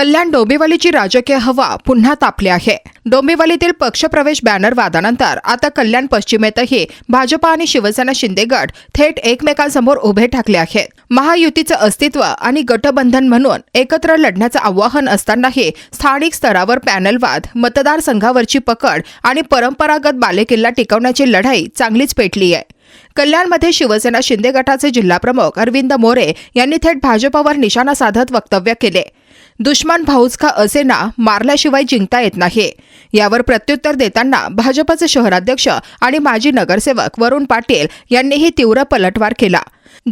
कल्याण डोंबिवलीची राजकीय हवा पुन्हा तापली आहे. डोंबिवलीतील पक्षप्रवेश बॅनर वादानंतर आता कल्याण पश्चिमेतही भाजपा आणि शिवसेना शिंदे गट थेट एकमेकांसमोर उभे ठाकले आहेत. महायुतीचं अस्तित्व आणि गटबंधन म्हणून एकत्र लढण्याचं आव्हान असतानाही स्थानिक स्तरावर पॅनलवाद मतदारसंघावरची पकड आणि परंपरागत बालेकिल्ला टिकवण्याची लढाई चांगलीच पेटली आहे. कल्याणमध्ये शिवसेना शिंदे गटाचे जिल्हाप्रमुख अरविंद मोरे यांनी थेट भाजपावर निशाणा साधत वक्तव्य केले. दुश्मन भाऊच का असेना मारल्याशिवाय जिंकता येत नाही. यावर प्रत्युत्तर देताना भाजपचे शहराध्यक्ष आणि माजी नगरसेवक वरुण पाटील यांनीही तीव्र पलटवार केला.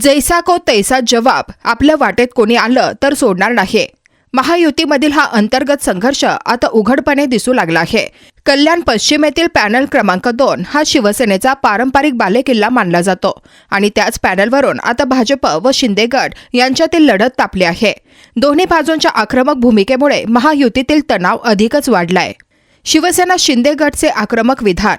जैसा को तैसा जवाब आपल्या वाटेत कोणी आलं तर सोडणार नाही. महायुतीमधील हा अंतर्गत संघर्ष आता उघडपणे दिसू लागला आहे. कल्याण पश्चिमेतील पॅनल क्रमांक दोन हा शिवसेनेचा पारंपरिक बालेकिल्ला मानला जातो. आणि त्याच पॅनलवरून आता भाजप व शिंदे गट यांच्यातील लढत तापली आहे. दोन्ही बाजूंच्या आक्रमक भूमिकेमुळे महायुतीतील तणाव अधिकच वाढलाय. शिवसेना शिंदे गटचे आक्रमक विधान.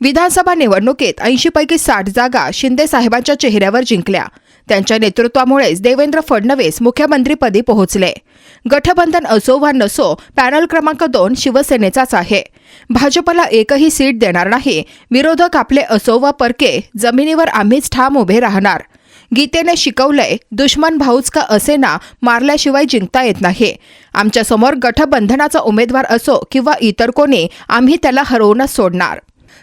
विधानसभा निवडणुकीत ऐंशी पैकी साठ जागा शिंदे साहेबांच्या चेहऱ्यावर जिंकल्या. त्यांच्या नेतृत्वामुळेच देवेंद्र फडणवीस मुख्यमंत्रीपदी पोहोचले. गठबंधन असो वा नसो पॅनल क्रमांक दोन शिवसेनेचाच आहे. भाजपला एकही सीट देणार नाही. विरोधक आपले असो वा परके जमिनीवर आम्हीच ठाम उभे राहणार. गीतेने शिकवलंय दुश्मन भाऊच का असे ना मारल्याशिवाय जिंकता येत नाही. आमच्यासमोर गठबंधनाचा उमेदवार असो किंवा इतर कोणी आम्ही त्याला हरवूनच सोडणार.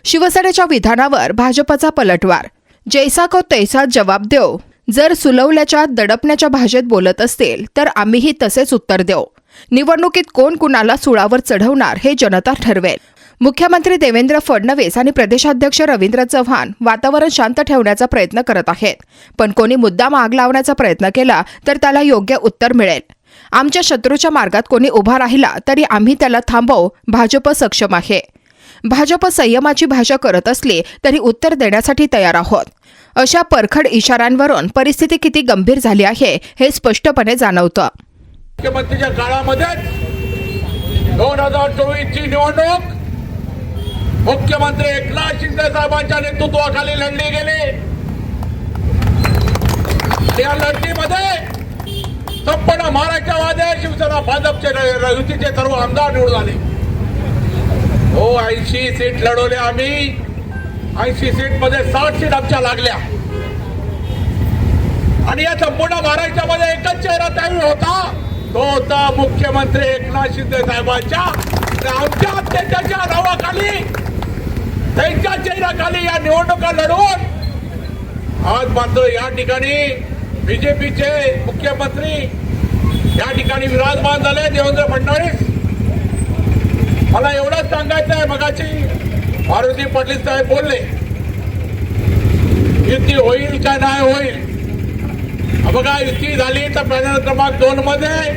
शिवसेनेच्या विधानावर भाजपचा पलटवार. जैसा को तैसा जवाब देऊ जर सुलवल्याच्या दडपण्याच्या भाषेत बोलत असतील तर आम्हीही तसेच उत्तर देऊ. निवडणुकीत कोण कुणाला सुळावर चढवणार हे जनता ठरवेल. मुख्यमंत्री देवेंद्र फडणवीस आणि प्रदेशाध्यक्ष रवींद्र चव्हाण वातावरण शांत ठेवण्याचा प्रयत्न करत आहेत. पण कोणी मुद्दाम आग लावण्याचा प्रयत्न केला तर त्याला योग्य उत्तर मिळेल. आमच्या शत्रूच्या मार्गात कोणी उभा राहिला तरी आम्ही त्याला थांबवू. भाजप सक्षम आहे. भाजप संयमाची भाषा करत असली तरी उत्तर देण्यासाठी तयार आहोत अशा परखड इशाऱ्यांवरून परिस्थिती किती गंभीर झाली आहे हे स्पष्टपणे जाणवतं मुख्यमंत्रीच्या काळामध्ये दोन हजार चोवीस ची निवडणूक मुख्यमंत्री एकनाथ शिंदे साहेबांच्या नेतृत्वाखाली लढली गेली या लढणीमध्ये संपूर्ण महाराष्ट्रामध्ये शिवसेना भाजपचे युतीचे सर्व आमदार निवडून आले हो ऐंशी सीट लढवले आम्ही. ऐंशी सीटमध्ये साठ सीट आमच्या लागल्या. आणि या संपूर्ण महाराष्ट्रामध्ये एकच चेहरा त्यावेळी होता. तो होता मुख्यमंत्री एकनाथ शिंदे साहेबांच्या. आमच्या अत्याचाराच्या नावाखाली त्यांच्या चेहऱ्याखाली या निवडणुका लढवून आज मात्र या ठिकाणी बीजेपीचे मुख्यमंत्री या ठिकाणी विराजमान झाले. देवेंद्र फडणवीस मला एवढंच सांगायचं आहे मगाची मारुती पाटील साहेब बोलले. युती होईल का नाही होईल? बघा युती झाली तर पॅनल क्रमांक दोन मध्ये?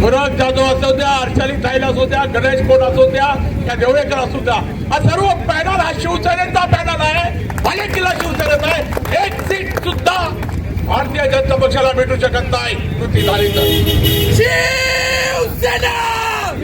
भरत जाधव असू द्या अर्चली ताईल असू द्या गणेश कोण असू द्या या देवळेकर असू द्या. हा सर्व पॅनल हा शिवसेनेचा पॅनल आहे. भले किल्ला शिवसेनेचा आहे. एक सीट सुद्धा भारतीय जनता पक्षाला भेटू शकत नाही. युती झाली तर. शिवसेना!